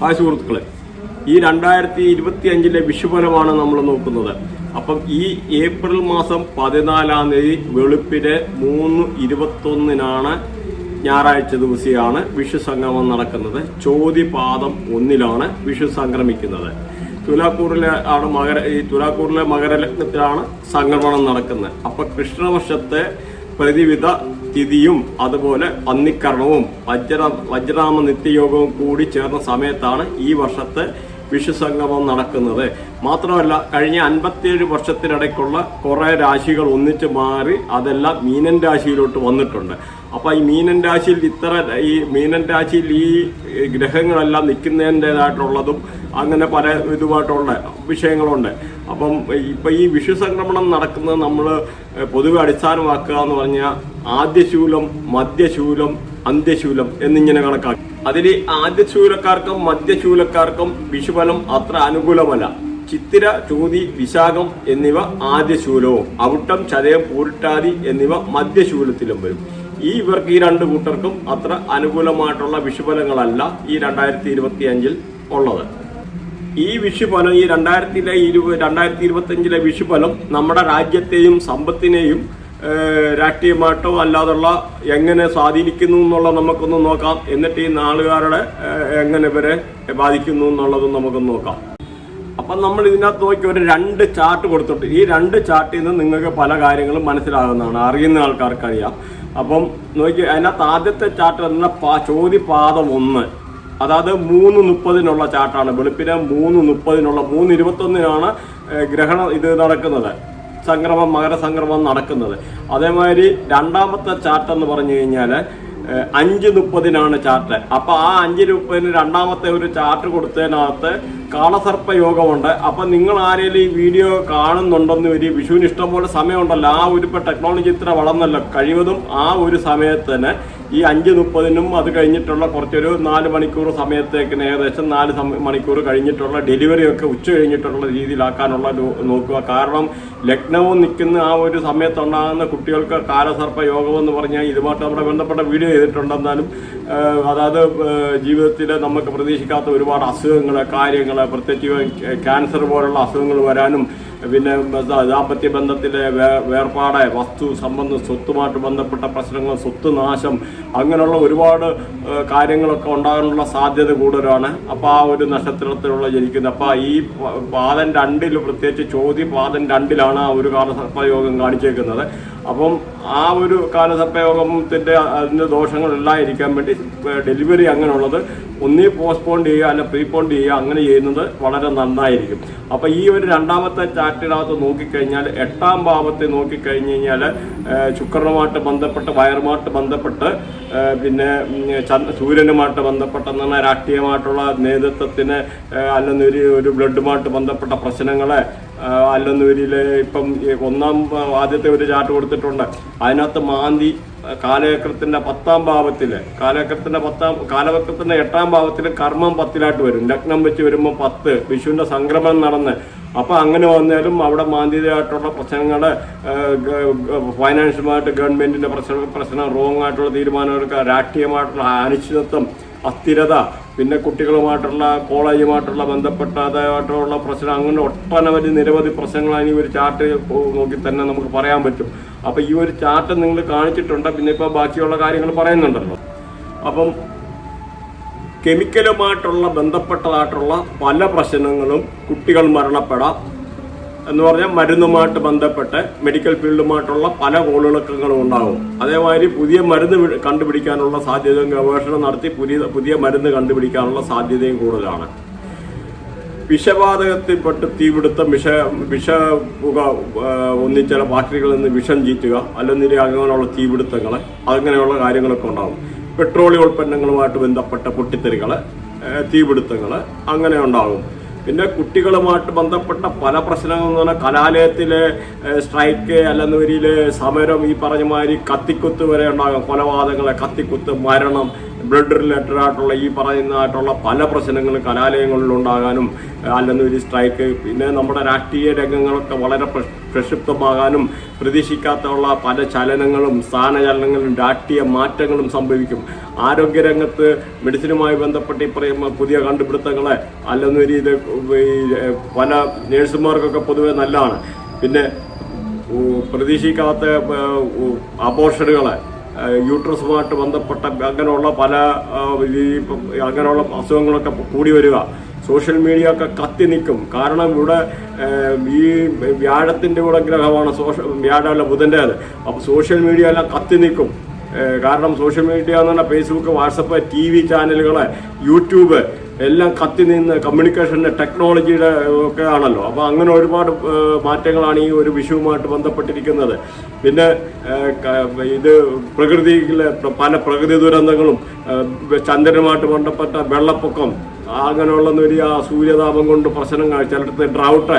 Hi സുഹൃത്തുക്കളെ. ഈ രണ്ടായിരത്തി ഇരുപത്തി അഞ്ചിലെ വിഷുഫലമാണ് നമ്മൾ നോക്കുന്നത്. അപ്പം ഈ ഏപ്രിൽ മാസം പതിനാലാം തീയതി വെളുപ്പിന് മൂന്ന് ഇരുപത്തൊന്നിനാണ് ഞായറാഴ്ച ദിവസമാണ് വിഷു സംഗമം നടക്കുന്നത്. ചോതിപാദം ഒന്നിലാണ് വിഷു സംക്രമിക്കുന്നത്. തുലാക്കൂറിലെ ആണ് മകര ഈ തുലാക്കൂറിലെ മകരലഗ്നത്തിലാണ് സംക്രമണം നടക്കുന്നത്. അപ്പൊ കൃഷ്ണവർഷത്തെ പ്രതിവിധ തിഥിയും അതുപോലെ പന്നിക്കർണവും വജ്ര വജ്രാമ നിത്യയോഗവും കൂടി ചേർന്ന സമയത്താണ് ഈ വർഷത്തെ വിഷുസംഗമം നടക്കുന്നത്. മാത്രമല്ല കഴിഞ്ഞ അൻപത്തിയേഴ് വർഷത്തിനിടയ്ക്കുള്ള കുറേ രാശികൾ ഒന്നിച്ച് മാറി അതെല്ലാം മീനൻ രാശിയിലോട്ട് വന്നിട്ടുണ്ട്. അപ്പോൾ ഈ മീനൻ രാശിയിൽ ഇത്ര ഈ മീനൻ രാശിയിൽ ഈ ഗ്രഹങ്ങളെല്ലാം നിൽക്കുന്നതിന്റെതായിട്ടുള്ളതും അങ്ങനെ പല ഇതുമായിട്ടുള്ള വിഷയങ്ങളുണ്ട്. അപ്പം ഇപ്പം ഈ വിഷു സംക്രമണം നടക്കുന്നത് നമ്മൾ പൊതുവെ അടിസ്ഥാനമാക്കുക എന്ന് പറഞ്ഞാൽ ആദ്യശൂലം മധ്യശൂലം അന്ത്യശൂലം എന്നിങ്ങനെ കണക്കാക്കി. അതിൽ ആദ്യശൂലക്കാർക്കും മധ്യശൂലക്കാർക്കും വിഷുഫലം അത്ര അനുകൂലമല്ല. ചിത്തിര ചോതി വിശാഖം എന്നിവ ആദ്യശൂലവും അവിട്ടം ചതയം പൂരിട്ടാതി എന്നിവ മധ്യശൂലത്തിലും വരും. ഈ ഇവർക്ക് ഈ രണ്ട് കൂട്ടർക്കും അത്ര അനുകൂലമായിട്ടുള്ള വിഷുഫലങ്ങളല്ല ഈ രണ്ടായിരത്തി ഇരുപത്തി അഞ്ചിൽ ഉള്ളത്. ഈ വിഷുഫലം ഈ രണ്ടായിരത്തിലെ ഇരുപത് രണ്ടായിരത്തി ഇരുപത്തി അഞ്ചിലെ വിഷുഫലം നമ്മുടെ രാജ്യത്തെയും സമ്പത്തിനെയും രാഷ്ട്രീയമായിട്ടോ അല്ലാതുള്ള എങ്ങനെ സ്വാധീനിക്കുന്നു എന്നുള്ളത് നമുക്കൊന്ന് നോക്കാം. എന്നിട്ട് ഈ നാളുകാരുടെ എങ്ങനെ ഇവരെ ബാധിക്കുന്നു എന്നുള്ളതും നമുക്കൊന്ന് നോക്കാം. അപ്പം നമ്മൾ ഇതിനകത്ത് നോക്കി ഒരു രണ്ട് ചാർട്ട് കൊടുത്തിട്ട് ഈ രണ്ട് ചാർട്ടിൽ നിന്ന് നിങ്ങൾക്ക് പല കാര്യങ്ങളും മനസ്സിലാകുന്നതാണ്. അറിയുന്ന ആൾക്കാർക്ക് അറിയാം അപ്പം നോക്കി അതിനകത്ത് ആദ്യത്തെ ചാർട്ട് എന്ന പാ- ചോദ്യ ഒന്ന്. അതായത് മൂന്ന് മുപ്പതിനുള്ള ചാർട്ടാണ്. വെളുപ്പിന് മൂന്ന് മുപ്പതിനുള്ള മൂന്ന് ഇരുപത്തൊന്നിനാണ് ഗ്രഹണം ഇത് നടക്കുന്നത്. സംക്രമം മകരസംക്രമം നടക്കുന്നത്. അതേമാതിരി രണ്ടാമത്തെ ചാർട്ട് എന്ന് പറഞ്ഞു കഴിഞ്ഞാൽ അഞ്ച് മുപ്പതിനാണ് ചാർട്ട്. അപ്പൊ ആ അഞ്ച് മുപ്പതിന് രണ്ടാമത്തെ ഒരു ചാർട്ട് കൊടുത്തതിനകത്ത് കാളസർപ്പ യോഗമുണ്ട്. അപ്പൊ നിങ്ങൾ ആരെങ്കിലും ഈ വീഡിയോ കാണുന്നുണ്ടെന്ന് ഒരു വിഷുവിന് ഇഷ്ടംപോലെ സമയമുണ്ടല്ലോ. ആ ഒരു ഇപ്പൊ ടെക്നോളജി ഇത്ര വളർന്നല്ലോ കഴിവതും ആ ഒരു സമയത്തിന് ഈ അഞ്ച് മുപ്പതിനും അത് കഴിഞ്ഞിട്ടുള്ള കുറച്ചൊരു നാല് മണിക്കൂർ സമയത്തേക്ക് ഏകദേശം നാല് മണിക്കൂർ കഴിഞ്ഞിട്ടുള്ള ഡെലിവറി ഒക്കെ ഉച്ച കഴിഞ്ഞിട്ടുള്ള രീതിയിലാക്കാനുള്ള നോക്കുക. കാരണം ലഗ്നവും നിൽക്കുന്ന ആ ഒരു സമയത്തുണ്ടാകുന്ന കുട്ടികൾക്ക് കാലസർപ്പ യോഗം എന്ന് പറഞ്ഞാൽ ഇതുമായിട്ട് നമ്മുടെ ബന്ധപ്പെട്ട വീഡിയോ ചെയ്തിട്ടുണ്ടെന്നാലും അതായത് ജീവിതത്തിൽ നമുക്ക് പ്രതീക്ഷിക്കാത്ത ഒരുപാട് അസുഖങ്ങൾ കാര്യങ്ങൾ പ്രത്യേകിച്ച് ക്യാൻസർ പോലുള്ള അസുഖങ്ങൾ വരാനും പിന്നെ ദാമ്പത്യ ബന്ധത്തിലെ വേർപാട് വസ്തു സംബന്ധം സ്വത്തുമായിട്ട് ബന്ധപ്പെട്ട പ്രശ്നങ്ങൾ സ്വത്ത് നാശം അങ്ങനെയുള്ള ഒരുപാട് കാര്യങ്ങളൊക്കെ ഉണ്ടാകാനുള്ള സാധ്യത കൂടുതലാണ്. അപ്പോൾ ആ ഒരു നക്ഷത്രത്തിലുള്ള ജനിക്കുന്നത്. അപ്പോൾ ഈ പാദം രണ്ടിൽ പ്രത്യേകിച്ച് ചോദ്യ പാദം രണ്ടിലാണ് ആ ഒരു കാലസർപ്പയോഗം കാണിച്ചേക്കുന്നത്. അപ്പം ആ ഒരു കാലസർപ്പയോഗത്തിന്റെ അതിന്റെ ദോഷങ്ങളെല്ലാം ഇരിക്കാൻ വേണ്ടി ഡെലിവറി അങ്ങനെയുള്ളത് ഒന്നീ പോസ്റ്റ്പോൺ ചെയ്യുക അല്ല പ്രീപോൺ ചെയ്യുക അങ്ങനെ ചെയ്യുന്നത് വളരെ നന്നായിരിക്കും. അപ്പോൾ ഈ ഒരു രണ്ടാമത്തെ ചാർട്ടിനകത്ത് നോക്കിക്കഴിഞ്ഞാൽ എട്ടാം ഭാവത്തെ നോക്കിക്കഴിഞ്ഞ് കഴിഞ്ഞാൽ ശുക്രനുമായിട്ട് ബന്ധപ്പെട്ട് വയറുമായിട്ട് ബന്ധപ്പെട്ട് പിന്നെ സൂര്യനുമായിട്ട് ബന്ധപ്പെട്ട ബന്ധപ്പെട്ടെന്നാണ് രാഷ്ട്രീയമായിട്ടുള്ള നേതൃത്വത്തിന് അല്ലെങ്കിൽ അല്ലെന്നൊരു ഒരു ബ്ലഡുമായിട്ട് ബന്ധപ്പെട്ട പ്രശ്നങ്ങളെ ആ, അല്ലെന്നൊരിൽ ഇപ്പം ഒന്നാം ആദ്യത്തെ ഒരു ചാർട്ട് കൊടുത്തിട്ടുണ്ട്. അതിനകത്ത് മാന്തി കാലചക്രത്തിന്റെ പത്താം ഭാവത്തിൽ കാലചക്രത്തിന്റെ പത്താം കാലചക്രത്തിന്റെ എട്ടാം ഭാവത്തിൽ കർമ്മം പത്തിലായിട്ട് വരും. ലഗ്നം വെച്ച് വരുമ്പോൾ പത്ത് വിഷുവിന്റെ സംക്രമണം നടന്ന്. അപ്പൊ അങ്ങനെ വന്നാലും അവിടെ മാന്തിയതായിട്ടുള്ള പ്രശ്നങ്ങൾ ഫൈനാൻഷ്യലുമായിട്ട് ഗവൺമെന്റിന്റെ പ്രശ്നം പ്രശ്നം റോങ് ആയിട്ടുള്ള തീരുമാനങ്ങൾക്ക് രാഷ്ട്രീയമായിട്ടുള്ള അനിശ്ചിതത്വം അസ്ഥിരത പിന്നെ കുട്ടികളുമായിട്ടുള്ള കോളേജുമായിട്ടുള്ള ബന്ധപ്പെട്ട അതായിട്ടുള്ള പ്രശ്നം അങ്ങനെ ഒട്ടനവധി നിരവധി പ്രശ്നങ്ങളാണ് ഈ ഒരു ചാർട്ട് നോക്കി തന്നെ നമുക്ക് പറയാൻ പറ്റും. അപ്പോൾ ഈ ഒരു ചാർട്ട് നിങ്ങൾ കാണിച്ചിട്ടുണ്ട് പിന്നെ ഇപ്പോൾ ബാക്കിയുള്ള കാര്യങ്ങൾ പറയുന്നുണ്ടല്ലോ. അപ്പം കെമിക്കലുമായിട്ടുള്ള ബന്ധപ്പെട്ടതായിട്ടുള്ള പല പ്രശ്നങ്ങളും കുട്ടികൾ മരണപ്പെടാം. എന്ന് പറഞ്ഞാൽ മരുന്നുമായിട്ട് ബന്ധപ്പെട്ട് മെഡിക്കൽ ഫീൽഡുമായിട്ടുള്ള പല കോളിളക്കങ്ങളും ഉണ്ടാകും അതേമാതിരി പുതിയ മരുന്ന് കണ്ടുപിടിക്കാനുള്ള സാധ്യതയും ഗവേഷണം നടത്തി പുതിയ പുതിയ മരുന്ന് കണ്ടുപിടിക്കാനുള്ള സാധ്യതയും കൂടുതലാണ്. വിഷവാതകത്തിൽപ്പെട്ട് തീപിടുത്തം വിഷ വിഷ പുക ഒന്നിച്ചില ഫാക്ടറികളിൽ നിന്ന് വിഷം ചീറ്റുക അല്ലെങ്കിൽ അങ്ങനെയുള്ള തീപിടുത്തങ്ങൾ അങ്ങനെയുള്ള കാര്യങ്ങളൊക്കെ ഉണ്ടാകും പെട്രോളിയം ഉൽപ്പന്നങ്ങളുമായിട്ട് ബന്ധപ്പെട്ട പൊട്ടിത്തെറികൾ തീപിടുത്തങ്ങൾ അങ്ങനെ ഉണ്ടാകും പിന്നെ കുട്ടികളുമായിട്ട് ബന്ധപ്പെട്ട പല പ്രശ്നങ്ങൾ എന്ന് പറഞ്ഞാൽ കലാലയത്തിലെ സ്ട്രൈക്ക് അല്ലെന്നവരിൽ സമരം ഈ പറഞ്ഞ മാതിരി കത്തിക്കുത്ത് വരെ ഉണ്ടാകും. കൊലപാതകങ്ങളെ കത്തിക്കുത്ത് മരണം ബ്ലഡ് റിലേറ്റഡ് ആയിട്ടുള്ള ഈ പറയുന്നതായിട്ടുള്ള പല പ്രശ്നങ്ങളും കലാലയങ്ങളിൽ ഉണ്ടാകാനും അല്ലെന്നൊരു സ്ട്രൈക്ക് പിന്നെ നമ്മുടെ രാഷ്ട്രീയ രംഗങ്ങളൊക്കെ വളരെ പ്രക്ഷ- പ്രക്ഷുബ്ധമാകാനും പ്രതീക്ഷിക്കാത്തുള്ള പല ചലനങ്ങളും സ്ഥാനചലനങ്ങളും രാഷ്ട്രീയ മാറ്റങ്ങളും സംഭവിക്കും. ആരോഗ്യരംഗത്ത് മെഡിസിനുമായി ബന്ധപ്പെട്ട് ഈ പറയുന്ന പുതിയ കണ്ടുപിടുത്തങ്ങളെ അല്ലെന്നൊരു ഇത് പല നേഴ്സുമാർക്കൊക്കെ പൊതുവെ നല്ലതാണ്. പിന്നെ പ്രതീക്ഷിക്കാത്ത അബോഷനുകളെ യൂട്രസുമായിട്ട് ബന്ധപ്പെട്ട അങ്ങനെയുള്ള പല ഈ അങ്ങനെയുള്ള അസുഖങ്ങളൊക്കെ കൂടി വരിക. സോഷ്യൽ മീഡിയ ഒക്കെ കത്തി നിൽക്കും. കാരണം ഇവിടെ ഈ വ്യാഴത്തിന്റെ കൂടെ ഗ്രഹമാണ് സോഷ്യൽ വ്യാഴമല്ല ബുധന്റെ അത്. അപ്പോൾ സോഷ്യൽ മീഡിയ എല്ലാം കത്തി നിൽക്കും. കാരണം സോഷ്യൽ മീഡിയ എന്ന് പറഞ്ഞാൽ ഫേസ്ബുക്ക് വാട്സപ്പ് ടി വി ചാനലുകൾ യൂട്യൂബ് എല്ലാം കത്തി നിന്ന് കമ്മ്യൂണിക്കേഷന്റെ ടെക്നോളജിയുടെ ഒക്കെ ആണല്ലോ. അപ്പോൾ അങ്ങനെ ഒരുപാട് മാറ്റങ്ങളാണ് ഈ ഒരു വിഷുവുമായിട്ട് ബന്ധപ്പെട്ടിരിക്കുന്നത്. പിന്നെ ഇത് പ്രകൃതിയിലെ പല പ്രകൃതി ദുരന്തങ്ങളും ചന്ദ്രനുമായിട്ട് ബന്ധപ്പെട്ട വെള്ളപ്പൊക്കം അങ്ങനെയുള്ള ഒരു ആ സൂര്യതാപം കൊണ്ട് പ്രശ്നങ്ങൾ ചിലടത്ത് ഡ്രൗട്ട്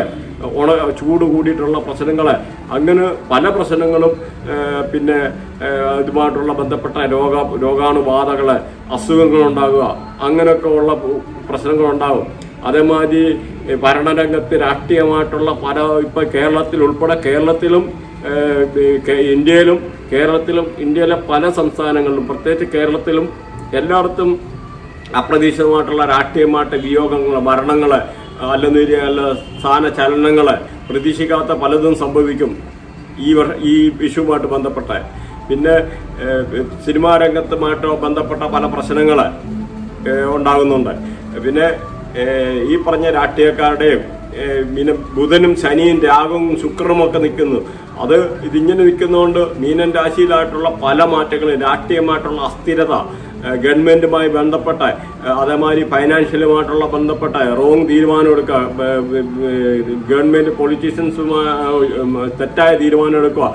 ഉണ ചൂട് കൂടിയിട്ടുള്ള പ്രശ്നങ്ങൾ അങ്ങനെ പല പ്രശ്നങ്ങളും പിന്നെ ഇതുമായിട്ടുള്ള ബന്ധപ്പെട്ട രോഗ രോഗാണുബാധകൾ അസുഖങ്ങൾ ഉണ്ടാകുക അങ്ങനെയൊക്കെ ഉള്ള പ്രശ്നങ്ങൾ ഉണ്ടാകും അതേമാതിരി ഭരണരംഗത്ത് രാഷ്ട്രീയമായിട്ടുള്ള പല ഇപ്പം കേരളത്തിൽ ഉൾപ്പെടെ കേരളത്തിലും ഇന്ത്യയിലും കേരളത്തിലും ഇന്ത്യയിലെ പല സംസ്ഥാനങ്ങളിലും പ്രത്യേകിച്ച് കേരളത്തിലും എല്ലായിടത്തും അപ്രതീക്ഷിതമായിട്ടുള്ള രാഷ്ട്രീയമായിട്ട് വിയോഗങ്ങൾ മരണങ്ങൾ അല്ലെന്നൊരു അല്ല സ്ഥാനചലനങ്ങൾ പ്രതീക്ഷിക്കാത്ത പലതും സംഭവിക്കും ഈ വർഷ ഈ വിഷുവുമായിട്ട് ബന്ധപ്പെട്ട. പിന്നെ സിനിമാ രംഗത്തുമായിട്ടോ ബന്ധപ്പെട്ട പല പ്രശ്നങ്ങൾ ഉണ്ടാകുന്നുണ്ട്. പിന്നെ ഈ പറഞ്ഞ രാഷ്ട്രീയക്കാരുടെയും മീന ബുധനും ശനിയും രാഗവും ശുക്രനും ഒക്കെ നിൽക്കുന്നു. അത് ഇതിങ്ങനെ നിൽക്കുന്നതുകൊണ്ട് മീനൻ രാശിയിലായിട്ടുള്ള പല മാറ്റങ്ങളും രാഷ്ട്രീയമായിട്ടുള്ള അസ്ഥിരത ഏഹ്, ഗവൺമെന്റുമായി ബന്ധപ്പെട്ട അതേമാതിരി ഫൈനാൻഷ്യലുമായിട്ടുള്ള ബന്ധപ്പെട്ട റോങ് തീരുമാനം എടുക്കുക ഗവൺമെന്റ് പൊളിറ്റീഷ്യൻസുമായി തെറ്റായ തീരുമാനം എടുക്കുക.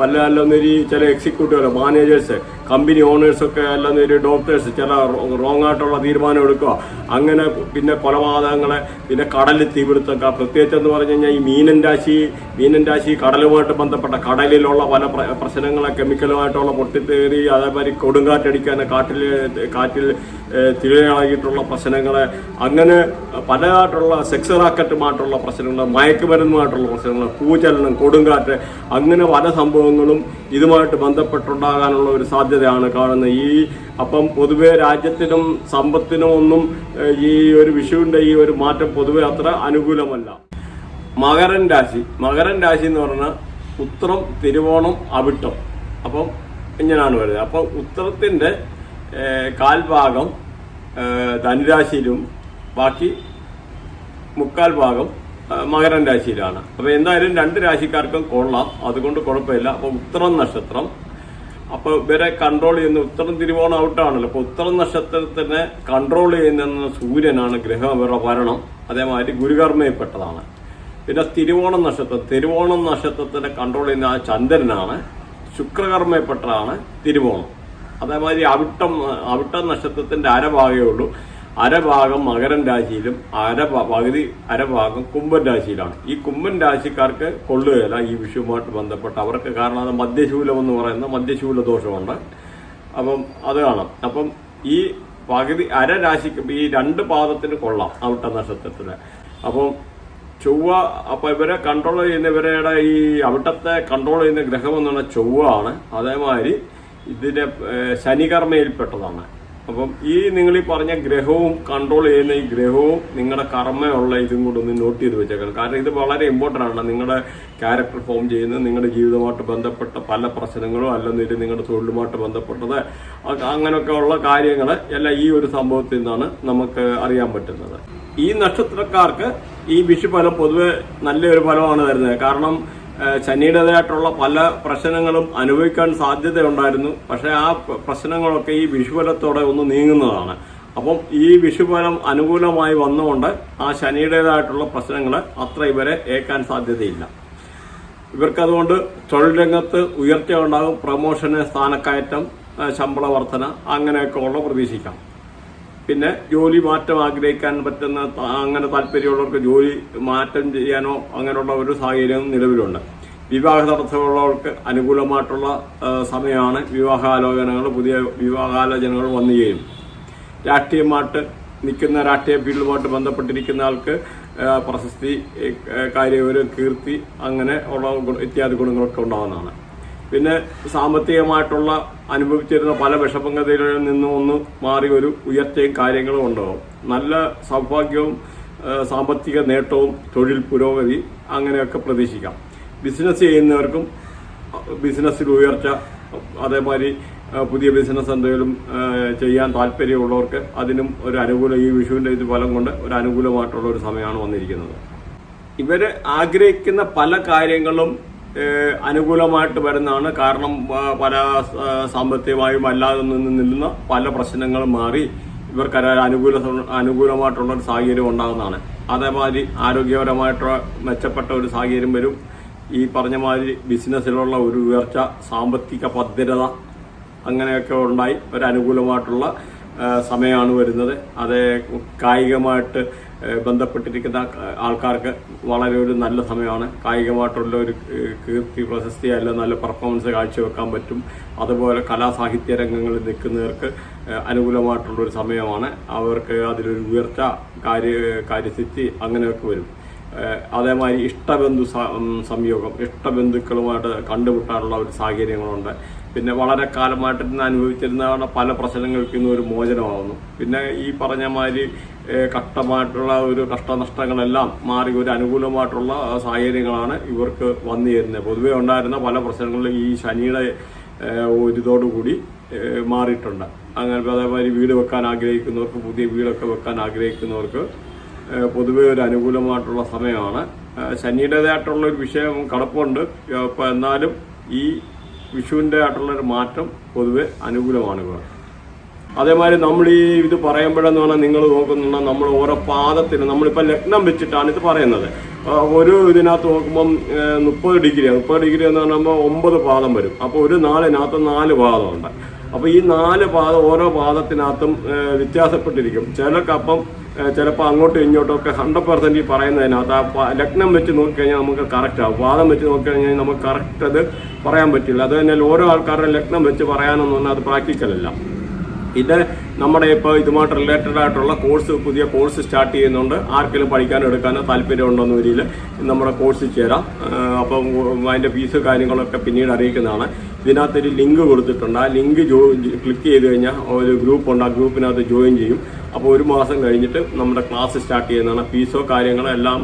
പല അല്ലെന്നൊരു ചില എക്സിക്യൂട്ടീവ് മാനേജേഴ്സ് കമ്പനി ഓണേഴ്സ് ഒക്കെ അല്ലെന്നൊരു ഡോക്ടേഴ്സ് ചില റോങ് ആയിട്ടുള്ള തീരുമാനം എടുക്കുക. അങ്ങനെ പിന്നെ കൊലപാതകങ്ങളെ പിന്നെ കടലിൽ തീപിടുത്തക്ക. പ്രത്യേകിച്ച് എന്ന് പറഞ്ഞു കഴിഞ്ഞാൽ ഈ മീനൻ രാശി മീനൻ രാശി കടലുമായിട്ട് ബന്ധപ്പെട്ട കടലിലുള്ള പല പ്ര- പ്രശ്നങ്ങളെ കെമിക്കലുമായിട്ടുള്ള പൊട്ടിത്തേറി അതേമാതിരി കൊടുങ്കാറ്റടിക്കാൻ കാട്ടിൽ കാറ്റിൽ ഏഹ്, തിരയിളകിയിട്ടുള്ള പ്രശ്നങ്ങളെ അങ്ങനെ പലതായിട്ടുള്ള സെക്സ് റാക്കറ്റുമായിട്ടുള്ള പ്രശ്നങ്ങൾ മയക്കുമരുന്നുമായിട്ടുള്ള പ്രശ്നങ്ങൾ ഭൂചലനം കൊടുങ്കാറ്റ് അങ്ങനെ പല സംഭവങ്ങളും ഇതുമായിട്ട് ബന്ധപ്പെട്ടുണ്ടാകാനുള്ള ഒരു സാധ്യതയാണ് കാണുന്നത്. ഈ അപ്പം പൊതുവേ രാജ്യത്തിനും സമ്പത്തിനും ഒന്നും ഈ ഒരു വിഷുവിന്റെ ഈ ഒരു മാറ്റം പൊതുവെ അത്ര അനുകൂലമല്ല. മകരൻ രാശി. മകരൻ രാശി എന്ന് പറഞ്ഞാൽ ഉത്രം തിരുവോണം അവിട്ടം. അപ്പം ഇങ്ങനെയാണ് വരുന്നത്. അപ്പം ഉത്രത്തിന്റെ കാൽഭാഗം ധനുരാശിയിലും ബാക്കി മുക്കാൽ ഭാഗം മകരൻ രാശിയിലാണ്. അപ്പോൾ എന്തായാലും രണ്ട് രാശിക്കാർക്കും കൊള്ളാം. അതുകൊണ്ട് കുഴപ്പമില്ല. അപ്പോൾ ഉത്തരം നക്ഷത്രം. അപ്പോൾ ഇവരെ കൺട്രോൾ ചെയ്യുന്ന ഉത്തരം തിരുവോണം ഔട്ടാണല്ലോ അപ്പോൾ ഉത്തരം നക്ഷത്രത്തിനെ കൺട്രോൾ ചെയ്യുന്ന സൂര്യനാണ് ഗ്രഹം ഇവരുടെ ഭരണം. അതേമാതിരി ഗുരുകർമ്മയിൽപ്പെട്ടതാണ് പിന്നെ തിരുവോണം നക്ഷത്രം. തിരുവോണം നക്ഷത്രത്തിനെ കൺട്രോൾ ചെയ്യുന്ന ആ ചന്ദ്രനാണ്. ശുക്രകർമ്മയിൽപ്പെട്ടതാണ് തിരുവോണം. അതേമാതിരി അവിട്ടം അവിട്ടം നക്ഷത്രത്തിന്റെ അരഭാഗമേ ഉള്ളൂ. അരഭാഗം മകരൻ രാശിയിലും അര പകുതി അരഭാഗം കുംഭൻ രാശിയിലാണ്. ഈ കുംഭൻ രാശിക്കാർക്ക് കൊള്ളുകയില്ല ഈ വിഷുവുമായിട്ട് ബന്ധപ്പെട്ട് അവർക്ക് കാരണം അത് മദ്യശൂലം എന്ന് പറയുന്ന മദ്യശൂല ദോഷമുണ്ട്. അപ്പം അത് കാണാം. അപ്പം ഈ പകുതി അര രാശിക്ക് ഈ രണ്ട് പാദത്തിന് കൊള്ളാം അവിട്ട നക്ഷത്രത്തിന്. അപ്പം ചൊവ്വ അപ്പൊ ഇവരെ കൺട്രോൾ ചെയ്യുന്ന ഇവരുടെ ഈ അവിട്ടത്തെ കൺട്രോൾ ചെയ്യുന്ന ഗ്രഹം എന്ന് പറഞ്ഞാൽ ചൊവ്വ ആണ്. അതേമാതിരി ഇതിന്റെ ശനികർമ്മയിൽപ്പെട്ടതാണ്. അപ്പം ഈ നിങ്ങൾ ഈ പറഞ്ഞ ഗ്രഹവും കൺട്രോൾ ചെയ്യുന്ന ഈ ഗ്രഹവും നിങ്ങളുടെ കർമ്മയുള്ള ഇതും കൂടെ ഒന്ന് നോട്ട് ചെയ്ത് വെച്ചേക്കാം കാരണം ഇത് വളരെ ഇമ്പോർട്ടന്റ് ആണ് നിങ്ങളുടെ ക്യാരക്ടർ ഫോം ചെയ്യുന്നത് നിങ്ങളുടെ ജീവിതമായിട്ട് ബന്ധപ്പെട്ട പല പ്രശ്നങ്ങളും അല്ലെന്നിട്ട് നിങ്ങളുടെ തൊഴിലുമായിട്ട് ബന്ധപ്പെട്ടത് അങ്ങനെയൊക്കെ ഉള്ള കാര്യങ്ങൾ എല്ലാം ഈ ഒരു സംഭവത്തിൽ നിന്നാണ് നമുക്ക് അറിയാൻ പറ്റുന്നത്. ഈ നക്ഷത്രക്കാർക്ക് ഈ വിഷുഫലം പൊതുവെ നല്ലൊരു ഫലമാണ് തരുന്നത്. കാരണം ശനിയുടേതായിട്ടുള്ള പല പ്രശ്നങ്ങളും അനുഭവിക്കാൻ സാധ്യതയുണ്ടായിരുന്നു. പക്ഷേ ആ പ്രശ്നങ്ങളൊക്കെ ഈ വിഷുഫലത്തോടെ ഒന്ന് നീങ്ങുന്നതാണ്. അപ്പം ഈ വിഷുഫലം അനുകൂലമായി വന്നുകൊണ്ട് ആ ശനിയുടേതായിട്ടുള്ള പ്രശ്നങ്ങൾ അത്ര ഇവരെ ഏക്കാൻ സാധ്യതയില്ല. ഇവർക്കതുകൊണ്ട് തൊഴിൽ രംഗത്ത് ഉയർച്ച ഉണ്ടാകും പ്രമോഷന് സ്ഥാനക്കയറ്റം ശമ്പള വർധന അങ്ങനെയൊക്കെ ഉള്ള പ്രതീക്ഷിക്കാം. പിന്നെ ജോലി മാറ്റം ആഗ്രഹിക്കാൻ പറ്റുന്ന അങ്ങനെ താല്പര്യമുള്ളവർക്ക് ജോലി മാറ്റം ചെയ്യാനോ അങ്ങനെയുള്ള ഒരു സാഹചര്യം നിലവിലുണ്ട്. വിവാഹ തടസ്സമുള്ളവർക്ക് അനുകൂലമായിട്ടുള്ള സമയമാണ് വിവാഹാലോചനകൾ പുതിയ വിവാഹാലോചനകൾ വന്നു ചെയ്യും രാഷ്ട്രീയമായിട്ട് നിൽക്കുന്ന രാഷ്ട്രീയ ഫീൽഡുമായിട്ട് ബന്ധപ്പെട്ടിരിക്കുന്ന ആൾക്ക് പ്രശസ്തി കാര്യ ഒരു കീർത്തി അങ്ങനെ ഉള്ള ഇത്യാദി ഗുണങ്ങളൊക്കെ ഉണ്ടാകുന്നതാണ്. പിന്നെ സാമ്പത്തികമായിട്ടുള്ള അനുഭവിച്ചിരുന്ന പല വിഷമങ്ങതയിൽ നിന്നും ഒന്ന് മാറി ഒരു ഉയർച്ചയും കാര്യങ്ങളും ഉണ്ടാവും നല്ല സൗഭാഗ്യവും സാമ്പത്തിക നേട്ടവും തൊഴിൽ പുരോഗതി അങ്ങനെയൊക്കെ പ്രതീക്ഷിക്കാം. ബിസിനസ് ചെയ്യുന്നവർക്കും ബിസിനസ്സിൽ ഉയർച്ച അതേമാതിരി പുതിയ ബിസിനസ് എന്തെങ്കിലും ചെയ്യാൻ താല്പര്യമുള്ളവർക്ക് അതിനും ഒരു അനുകൂല ഈ വിഷുവിന്റെ ഇത് ഫലം കൊണ്ട് ഒരു അനുകൂലമായിട്ടുള്ള ഒരു സമയമാണ് വന്നിരിക്കുന്നത്. ഇവർ ആഗ്രഹിക്കുന്ന പല കാര്യങ്ങളും അനുകൂലമായിട്ട് വരുന്നതാണ്. കാരണം പല സാമ്പത്തികമായും അല്ലാതെ നിന്ന് നിൽക്കുന്ന പല പ്രശ്നങ്ങളും മാറി ഇവർക്ക് അനുകൂല അനുകൂലമായിട്ടുള്ള ഒരു സാഹചര്യം ഉണ്ടാകുന്നതാണ്. അതേമാതിരി ആരോഗ്യപരമായിട്ടുള്ള മെച്ചപ്പെട്ട ഒരു സാഹചര്യം വരും. ഈ പറഞ്ഞ മാതിരി ബിസിനസ്സിലുള്ള ഒരു ഉയർച്ച സാമ്പത്തിക ഭദ്രത അങ്ങനെയൊക്കെ ഉണ്ടായി. ഒരു അനുകൂലമായിട്ടുള്ള സമയമാണ് വരുന്നത്. അതേ കായികമായിട്ട് ബന്ധപ്പെട്ടിരിക്കുന്ന ആൾക്കാർക്ക് വളരെ ഒരു നല്ല സമയമാണ്. കായികമായിട്ടുള്ള ഒരു കീർത്തി പ്രശസ്തി അല്ല നല്ല പെർഫോമൻസ് കാഴ്ചവെക്കാൻ പറ്റും. അതുപോലെ കലാസാഹിത്യ രംഗങ്ങളിൽ നിൽക്കുന്നവർക്ക് അനുകൂലമായിട്ടുള്ളൊരു സമയമാണ്. അവർക്ക് അതിലൊരു ഉയർച്ച കാര്യ കാര്യസിദ്ധി അങ്ങനെയൊക്കെ വരും. അതേമാതിരി ഇഷ്ടബന്ധു സംയോഗം ഇഷ്ടബന്ധുക്കളുമായിട്ട് കണ്ടുമുട്ടാനുള്ള ഒരു സാഹചര്യങ്ങളുണ്ട്. പിന്നെ വളരെ കാലമായിട്ട് ഇന്ന് അനുഭവിച്ചിരുന്ന പല പ്രശ്നങ്ങൾക്ക് ഇന്ന് ഒരു മോചനമാകുന്നു പിന്നെ ഈ പറഞ്ഞ മാതിരി കഷ്ടമായിട്ടുള്ള ഒരു കഷ്ടനഷ്ടങ്ങളെല്ലാം മാറി ഒരു അനുകൂലമായിട്ടുള്ള സാഹചര്യങ്ങളാണ് ഇവർക്ക് വന്നു ചേരുന്നത്. പൊതുവെ ഉണ്ടായിരുന്ന പല പ്രശ്നങ്ങളിലും ഈ ശനിയുടെ ഒരിതോടുകൂടി മാറിയിട്ടുണ്ട്. അങ്ങനെ അതേമാതിരി വീട് വെക്കാൻ ആഗ്രഹിക്കുന്നവർക്ക് പുതിയ വീടൊക്കെ വെക്കാൻ ആഗ്രഹിക്കുന്നവർക്ക് പൊതുവെ ഒരു അനുകൂലമായിട്ടുള്ള സമയമാണ്. ശനിയുടേതായിട്ടുള്ള ഒരു വിഷയം കടപ്പുണ്ട് എന്നാലും ഈ വിഷുവിന്റെ ആയിട്ടുള്ള മാറ്റം പൊതുവെ അനുകൂലമാണ് അതേമാതിരി നമ്മൾ ഈ ഇത് പറയുമ്പോഴെന്ന് പറഞ്ഞാൽ നിങ്ങൾ നോക്കുന്നുണ്ടെങ്കിൽ നമ്മൾ ഓരോ പാദത്തിന് നമ്മളിപ്പോൾ ലഗ്നം വെച്ചിട്ടാണ് ഇത് പറയുന്നത്. ഒരു ഇതിനകത്ത് നോക്കുമ്പം മുപ്പത് ഡിഗ്രി മുപ്പത് ഡിഗ്രി എന്ന് പറയുമ്പോൾ ഒമ്പത് പാദം വരും. അപ്പോൾ ഒരു നാലിനകത്ത് നാല് പാദമുണ്ട്. അപ്പോൾ ഈ നാല് പാദ ഓരോ പാദത്തിനകത്തും വ്യത്യാസപ്പെട്ടിരിക്കും. ചിലക്കപ്പം ചിലപ്പോൾ അങ്ങോട്ടും ഇങ്ങോട്ടും ഒക്കെ ഹൺഡ്രഡ് പെർസെന്റ് ഈ പറയുന്നതിനകത്ത് ആ ലഗ്നം വെച്ച് നോക്കിക്കഴിഞ്ഞാൽ നമുക്ക് കറക്റ്റ് ആവും പാദം വെച്ച് നോക്കിക്കഴിഞ്ഞാൽ നമുക്ക് കറക്റ്റ് അത് പറയാൻ പറ്റില്ല. അത് തന്നെ ഓരോ ആൾക്കാരുടെ ലഗ്നം വെച്ച് പറയാനെന്ന് പറഞ്ഞാൽ അത് പ്രാക്ടിക്കൽ ഇത് നമ്മുടെ ഇപ്പോൾ ഇതുമായിട്ട് റിലേറ്റഡ് ആയിട്ടുള്ള കോഴ്സ് പുതിയ കോഴ്സ് സ്റ്റാർട്ട് ചെയ്യുന്നുണ്ട്. ആർക്കെങ്കിലും പഠിക്കാനോ എടുക്കാനോ താല്പര്യമുണ്ടെന്ന രീതിയിൽ നമ്മുടെ കോഴ്സ് ചേരാം. അപ്പം അതിന്റെ ഫീസ് കാര്യങ്ങളൊക്കെ പിന്നീട് അറിയിക്കുന്നതാണ്. ഇതിനകത്തൊരു ലിങ്ക് കൊടുത്തിട്ടുണ്ട്. ആ ലിങ്ക് ജോ ക്ലിക്ക് ചെയ്ത് കഴിഞ്ഞാൽ ഒരു ഗ്രൂപ്പ് ഉണ്ട്. ആ ഗ്രൂപ്പിനകത്ത് ജോയിൻ ചെയ്യും. അപ്പോൾ ഒരു മാസം കഴിഞ്ഞിട്ട് നമ്മുടെ ക്ലാസ് സ്റ്റാർട്ട് ചെയ്യുന്നതാണ്. ഫീസോ കാര്യങ്ങളോ എല്ലാം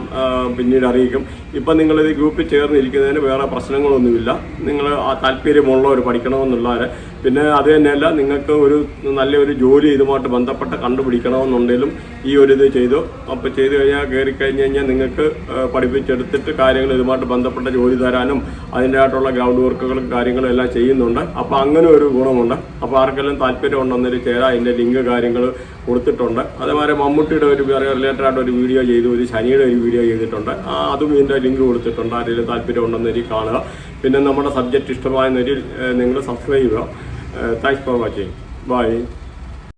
പിന്നീട് അറിയിക്കും. ഇപ്പം നിങ്ങളിത് ഗ്രൂപ്പിൽ ചേർന്നിരിക്കുന്നതിന് വേറെ പ്രശ്നങ്ങളൊന്നുമില്ല. നിങ്ങൾ ആ താല്പര്യമുള്ളവർ പഠിക്കണമെന്നുള്ളവർ പിന്നെ അത് തന്നെയല്ല നിങ്ങൾക്ക് ഒരു നല്ലൊരു ജോലി ഇതുമായിട്ട് ബന്ധപ്പെട്ട് കണ്ടുപിടിക്കണമെന്നുണ്ടെങ്കിലും ഈ ഒരു ഇത് ചെയ്തു. അപ്പോൾ ചെയ്തു കഴിഞ്ഞാൽ കയറി കഴിഞ്ഞ് കഴിഞ്ഞാൽ നിങ്ങൾക്ക് പഠിപ്പിച്ചെടുത്തിട്ട് കാര്യങ്ങൾ ഇതുമായിട്ട് ബന്ധപ്പെട്ട ജോലി തരാനും അതിന്റെ ആയിട്ടുള്ള ഗ്രൗണ്ട് വർക്കുകളും കാര്യങ്ങളും എല്ലാം ചെയ്യുന്നുണ്ട്. അപ്പോൾ അങ്ങനെ ഒരു ഗുണമുണ്ട്. അപ്പോൾ ആർക്കെല്ലാം താല്പര്യം ഉണ്ടെന്നൊരു ചേരാ അതിന്റെ ലിങ്ക് കാര്യങ്ങൾ കൊടുത്തിട്ടുണ്ട്. അതേമാതിരി മമ്മൂട്ടിയുടെ ഒരു റിലേറ്റഡ് ഒരു വീഡിയോ ചെയ്തു ഒരു ശനിയുടെ ഒരു വീഡിയോ ചെയ്തിട്ടുണ്ട്. അതും ഇതിന്റെ ലിങ്ക് കൊടുത്തിട്ടുണ്ട്. ആരെങ്കിലും താല്പര്യം ഉണ്ടെന്നൊരു കാണുക. പിന്നെ നമ്മുടെ സബ്ജക്റ്റ് ഇഷ്ടമായെന്നൊരു നിങ്ങൾ സബ്സ്ക്രൈബ് ചെയ്യുക. Thanks for watching bye